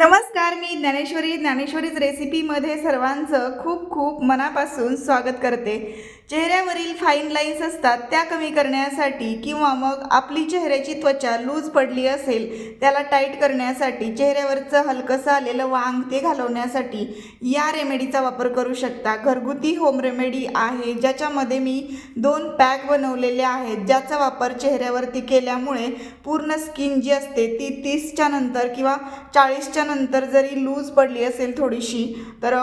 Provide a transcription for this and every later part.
नमस्कार मी ज्ञानेश्वरी. ज्ञानेश्वरीज रेसिपीमध्ये सर्वांचं खूप खूप मनापासून स्वागत करते. चेहऱ्यावरील फाईन लाईन्स असतात त्या कमी करण्यासाठी किंवा मग आपली चेहऱ्याची त्वचा लूज पडली असेल त्याला टाईट करण्यासाठी चेहऱ्यावरचं हलकंसं आलेलं वांग ते घालवण्यासाठी या रेमेडीचा वापर करू शकता. घरगुती होम रेमेडी आहे ज्याच्यामध्ये मी दोन पॅक बनवलेले आहेत ज्याचा वापर चेहऱ्यावरती केल्यामुळे पूर्ण स्किन जी असते ती तीसच्या नंतर किंवा चाळीसच्या नंतर जरी लूज पडली असेल थोडीशी तर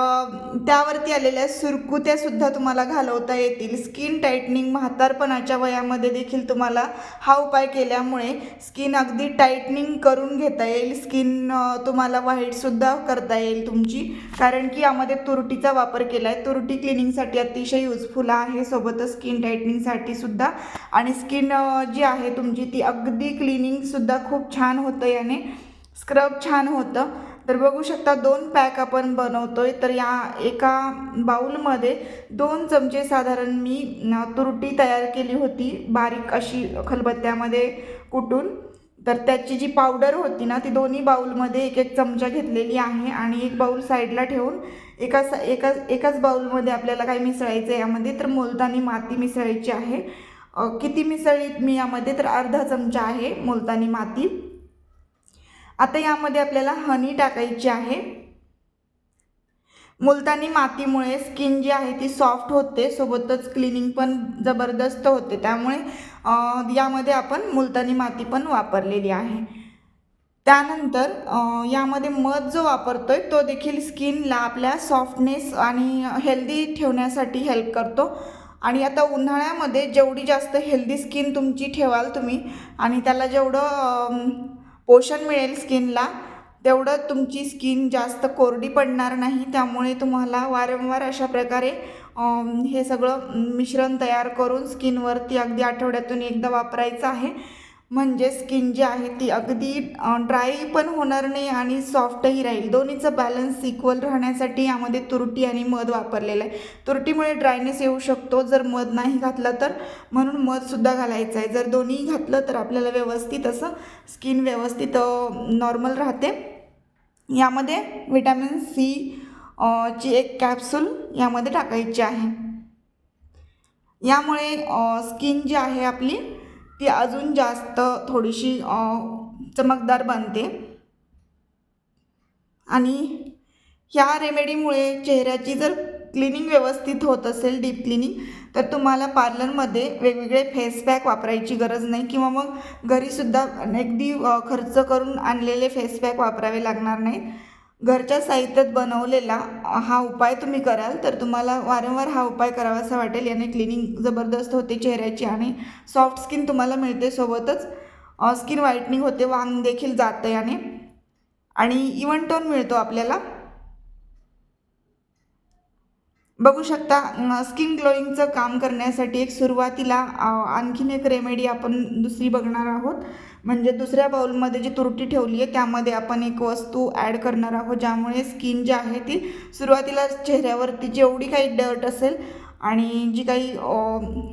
त्यावरती आलेल्या सुरकुत्यासुद्धा तुम्हाला घालवता येतील स्किन टाईटनिंग म्हातारपणाच्या वयामध्ये देखील तुम्हाला हा उपाय केल्यामुळे स्किन अगदी टाईटनिंग करून घेता येईल. स्किन तुम्हाला व्हाईटसुद्धा करता येईल तुमची. कारण की यामध्ये तुरटीचा वापर केला आहे तुरटी क्लिनिंगसाठी अतिशय युजफुल आहे. सोबतच स्किन टाईटनिंगसाठी सुद्धा. आणि स्किन जी आहे तुमची ती अगदी क्लिनिंगसुद्धा खूप छान होतं याने. स्क्रब छान होतं. तर बघू शकता दोन पॅक आपण बनवतोय. तर या एका बाऊलमध्ये दोन चमचे साधारण मी तुरटी तयार केली होती बारीक अशी खलबत्त्यामध्ये कुटून. तर त्याची जी पावडर होती ना ती दोन्ही बाऊलमध्ये एक एक चमचा घेतलेली आहे आणि एक बाऊल साईडला ठेवून एका सा एका एकाच बाऊलमध्ये आपल्याला काय मिसळायचं आहे यामध्ये तर मुलतानी माती मिसळायची आहे. किती मिसळीत मी यामध्ये तर अर्धा चमचा आहे मुलतानी माती. आता यामध्ये आपल्याला हनी टाकायची आहे. मुलतानी मातीमुळे स्किन जी आहे ती सॉफ्ट होते सोबतच क्लिनिंग पण जबरदस्त होते. त्यामुळे यामध्ये आपण मुलतानी माती पण वापरलेली आहे. त्यानंतर यामध्ये मध जो वापरतो आहे तो देखील स्किनला आपल्या सॉफ्टनेस आणि हेल्दी ठेवण्यासाठी हेल्प करतो. आणि आता उन्हाळ्यामध्ये जेवढी जास्त हेल्दी स्किन तुमची ठेवाल तुम्ही आणि त्याला जेवढं पोषण मिळेल स्किनला. तेवढं तुमची स्किन जास्त कोरडी पडणार नाही त्यामुळे तुम्हाला वारंवार अशा प्रकारे हे सगळं मिश्रण तयार करून स्किनवरती अगदी आठवड्यातून एकदा वापरायचं आहे. म्हणजे स्किन जी आहे ती अगदी ड्राय पण होणार नाही आणि सॉफ्टही राहील. दोन्हीचं बॅलन्स इक्वल राहण्यासाठी यामध्ये तुरटी आणि मध वापरलेलं आहे. तुरटीमुळे ड्रायनेस येऊ शकतो. जर मध नाही घातलं तर म्हणून मधसुद्धा घालायचं आहे. जर दोन्ही घातलं तर आपल्याला व्यवस्थित असं स्किन व्यवस्थित नॉर्मल राहते. यामध्ये विटॅमिन सी ची एक कॅप्सूल यामध्ये टाकायची आहे. यामुळे स्किन जी आहे आपली ती अजून जास्त थोडीशी चमकदार बनते. आणि ह्या रेमेडीमुळे चेहऱ्याची जर क्लिनिंग व्यवस्थित होत असेल डीप क्लिनिंग तर तुम्हाला पार्लरमध्ये वेगवेगळे फेस पॅक वापरायची गरज नाही किंवा मग घरीसुद्धा अगदी खर्च करून आणलेले फेस पॅक वापरावे लागणार नाहीत. घरच्या साहित्यात बनवलेला हा उपाय तुम्ही कराल तर तुम्हाला वारंवार हा उपाय करावासा वाटेल. याने क्लिनिंग जबरदस्त होते चेहऱ्याची आणि सॉफ्ट स्किन तुम्हाला मिळते सोबतच. स्किन व्हाईटनिंग होते वांग देखील जातं याने. आणि इवन टोन मिळतो आपल्याला. बघू शकता स्किन ग्लोईंगचं काम करण्यासाठी एक सुरुवातीला आणखीन एक रेमेडी आपण दुसरी बघणार आहोत. म्हणजे दुसऱ्या बाउलमध्ये जी तुरटी ठेवली आहे त्यामध्ये आपण एक वस्तू ॲड करणार आहोत ज्यामुळे स्किन जी आहे ती सुरुवातीला चेहऱ्यावरती जेवढी काही डर्ट असेल आणि जी काही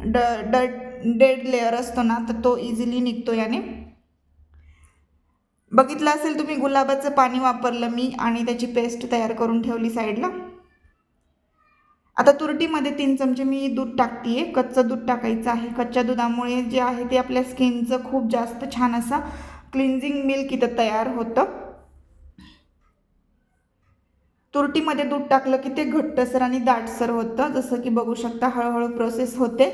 ड डर्ट डेड लेअर असतो ना तर तो इझिली निघतो याने. बघितलं असेल तुम्ही गुलाबाचं पाणी वापरलं मी आणि त्याची पेस्ट तयार करून ठेवली साईडला आता तुरटीमध्ये तीन चमचे मी दूध टाकते आहे कच्चं दूध टाकायचं आहे. कच्च्या दुधामुळे जे आहे ते आपल्या स्किनचं खूप जास्त छान असा क्लिन्झिंग मिल्क इथं तयार होतं. तुरटीमध्ये दूध टाकलं की ते घट्टसर आणि दाटसर होतं. जसं की बघू शकता हळूहळू प्रोसेस होते.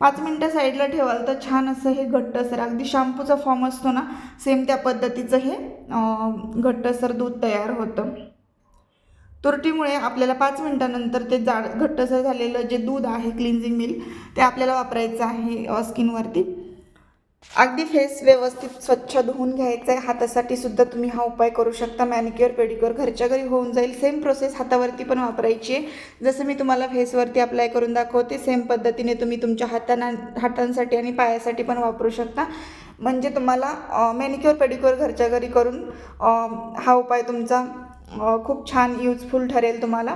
पाच मिनटं साईडला ठेवाल तर छान असं हे घट्टसर अगदी शॅम्पूचा फॉर्म असतो ना सेम त्या पद्धतीचं हे घट्टसर दूध तयार होतं. तुरटीमुळे आपल्याला पाच मिनटानंतर ते जाड घट्टसर झालेलं जे दूध आहे क्लिन्झिंग मिल्क ते आपल्याला वापरायचं आहे स्किनवरती. अगदी फेस व्यवस्थित स्वच्छ धुवून घ्यायचं आहे हातासाठी सुद्धा तुम्ही हा उपाय करू शकता. मॅनिक्युअर पेडिक्युअर घरच्या घरी होऊन जाईल. सेम प्रोसेस हातावरती पण वापरायची आहे. जसं मी तुम्हाला फेसवरती अप्लाय करून दाखवते सेम पद्धतीने तुम्ही तुमच्या हातांना हातांसाठी आणि पायासाठी पण वापरू शकता. म्हणजे तुम्हाला मॅनिक्युअर पेडिक्युअर घरच्या घरी करून हा उपाय तुमचा खूप छान यूजफुल ठरेल तुम्हाला.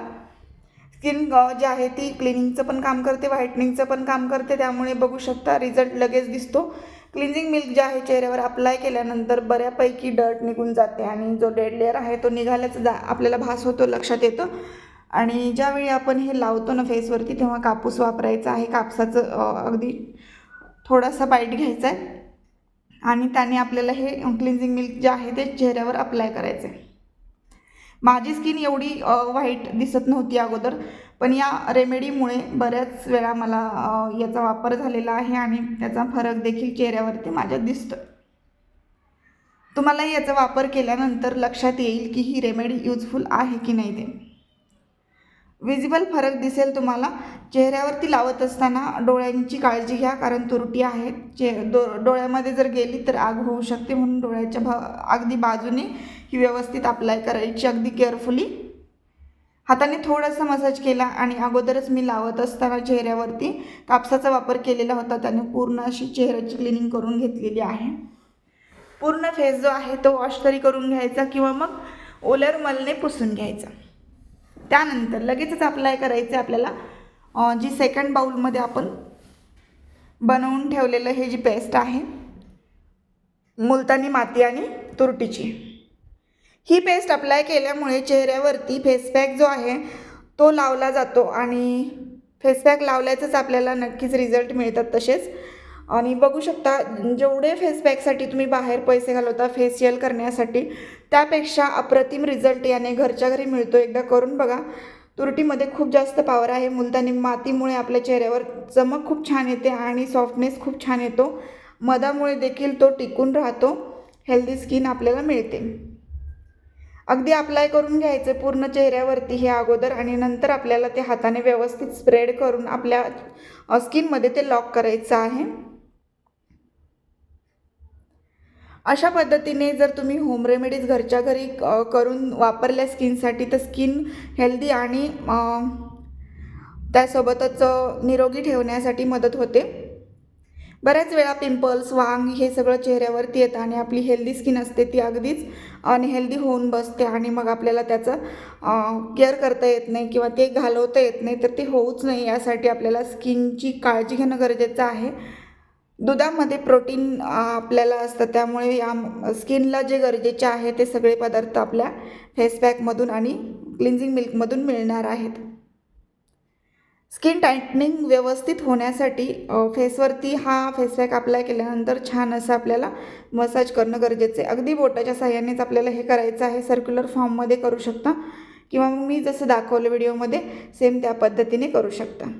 स्किन जी आहे ती क्लिनिंगचं पण काम करते व्हाईटनिंगचं पण काम करते त्यामुळे बघू शकता रिझल्ट लगेच दिसतो. क्लिन्झिंग मिल्क जे आहे चेहऱ्यावर अप्लाय केल्यानंतर बऱ्यापैकी डर्ट निघून जाते आणि जो डेड लेअर आहे तो निघाल्याचा जा आपल्याला भास होतो लक्षात येतं. आणि ज्यावेळी आपण हे लावतो ना फेसवरती तेव्हा कापूस वापरायचा आहे. कापसाचं अगदी थोडासा बाईट घ्यायचा आहे आणि त्याने आपल्याला हे क्लिन्झिंग मिल्क जे आहे ते चेहऱ्यावर अप्लाय करायचं आहे माझी स्किन एवढी व्हाईट दिसत नव्हती अगोदर पण या रेमेडीमुळे बऱ्याच वेळा मला याचा वापर झालेला आहे आणि त्याचा फरक देखील चेहऱ्यावरती माझ्या दिसतो तुम्हालाही याचा वापर केल्यानंतर लक्षात येईल की ही रेमेडी यूजफुल आहे की नाही ते. विजिबल फरक दिसेल तुम्हाला. चेहऱ्यावरती लावत असताना डोळ्यांची काळजी घ्या कारण तुरटी आहेत चे डो डोळ्यामध्ये जर गेली तर आग होऊ शकते म्हणून डोळ्याच्या भा अगदी बाजूने ही व्यवस्थित अप्लाय करायची अगदी केअरफुली हाताने थोडासा मसाज केला आणि अगोदरच मी लावत असताना चेहऱ्यावरती कापसाचा वापर केलेला होता. त्याने पूर्ण अशी चेहऱ्याची क्लिनिंग करून घेतलेली आहे. पूर्ण फेस जो आहे तो वॉश तरी करून घ्यायचा किंवा मग ओलर मलने पुसून घ्यायचा. त्यानंतर लगेचच अप्लाय करायचं आपल्याला जी सेकंड बाउलमध्ये आपण बनवून ठेवलेलं हे जी पेस्ट आहे मुलतानी माती आणि तुरटीची. ही पेस्ट अप्लाय केल्यामुळे चेहऱ्यावरती फेसपॅक जो आहे तो लावला जातो आणि फेसपॅक लावल्याचंच आपल्याला नक्कीच रिझल्ट मिळतात तसेच. आणि बघू शकता जेवढे फेसपॅकसाठी तुम्ही बाहेर पैसे घालवता फेशियल करण्यासाठी त्यापेक्षा अप्रतिम रिझल्ट याने घरच्या घरी मिळतो. एकदा करून बघा. तुरटीमध्ये खूप जास्त पावर आहे. मुलतानी मातीमुळे आपल्या चेहऱ्यावर चमक खूप छान येते आणि सॉफ्टनेस खूप छान येतो. मधामुळे देखील तो टिकून राहतो. हेल्दी स्किन आपल्याला मिळते. अगदी अप्लाय करून घ्यायचं पूर्ण चेहऱ्यावरती हे अगोदर आणि नंतर आपल्याला ते हाताने व्यवस्थित स्प्रेड करून आपल्या स्किनमध्ये ते लॉक करायचं आहे. अशा पद्धतीने जर तुम्ही होम रेमेडीज घरच्या घरी करून वापरल्या स्किनसाठी तर स्किन हेल्दी आणि त्यासोबतच निरोगी ठेवण्यासाठी मदत होते. बऱ्याच वेळा पिंपल्स वांग हे सगळं चेहऱ्यावरती येतं आणि आपली हेल्दी स्किन असते ती अगदीच अनहेल्दी होऊन बसते आणि मग आपल्याला त्याचं केअर करता येत नाही किंवा ते घालवता येत नाही तर ते होऊच नाही यासाठी आपल्याला स्किनची काळजी घेणं गरजेचं आहे. दुधामध्ये प्रोटीन आपल्याला असतं त्यामुळे या स्किनला जे गरजेचे आहे ते सगळे पदार्थ आपल्या फेसपॅकमधून आणि क्लिन्झिंग मिल्कमधून मिळणार आहेत. स्किन टायटनिंग व्यवस्थित होण्यासाठी फेसवरती हा फेसपॅक अप्लाय केल्यानंतर छान असं आपल्याला मसाज करणं गरजेचं आहे. अगदी बोटाच्या साह्यानेच आपल्याला हे करायचं आहे. सर्क्युलर फॉर्ममध्ये करू शकता किंवा मग मी जसं दाखवलं व्हिडिओमध्ये सेम त्या पद्धतीने करू शकता.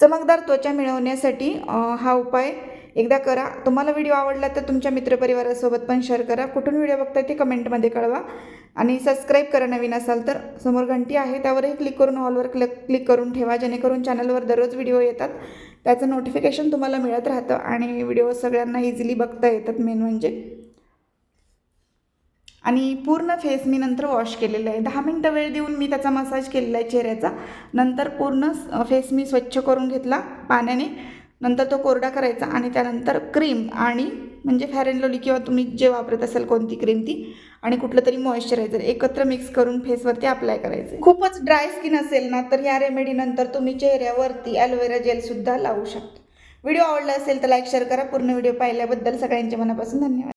चमकदार त्वचा मिळवण्यासाठी हा उपाय एकदा करा. तुम्हाला व्हिडिओ आवडला तर तुमच्या मित्रपरिवारासोबत पण शेअर करा. कुठून व्हिडिओ बघताय ते कमेंटमध्ये कळवा. आणि सबस्क्राईब करा नवीन असाल तर. समोर घंटी आहे त्यावरही क्लिक करून हॉलवर क्लिक क्लिक करून ठेवा. जेणेकरून चॅनलवर दररोज व्हिडिओ येतात. त्याचं नोटिफिकेशन तुम्हाला मिळत राहतं आणि व्हिडिओ सगळ्यांना इझिली बघता येतात. मेन म्हणजे. आणि पूर्ण फेस मी नंतर वॉश केलेलं आहे. दहा मिनटं वेळ देऊन मी त्याचा मसाज केलेला आहे चेहऱ्याचा. नंतर पूर्ण फेस मी स्वच्छ करून घेतला पाण्याने. नंतर तो कोरडा करायचा आणि त्यानंतर क्रीम आणि म्हणजे फॅर अँड लवली किंवा तुम्ही जे वापरत असाल कोणती क्रीम ती आणि कुठलं तरी मॉइश्चरायझर एकत्र मिक्स करून फेसवरती अप्लाय करायचं. खूपच ड्राय स्किन असेल ना तर या रेमेडीनंतर तुम्ही चेहऱ्यावरती ॲलोवेरा जेलसुद्धा लावू शकता. व्हिडिओ आवडला असेल तर लाईक शेअर करा. पूर्ण व्हिडिओ पाहिल्याबद्दल सगळ्यांच्या मनापासून धन्यवाद.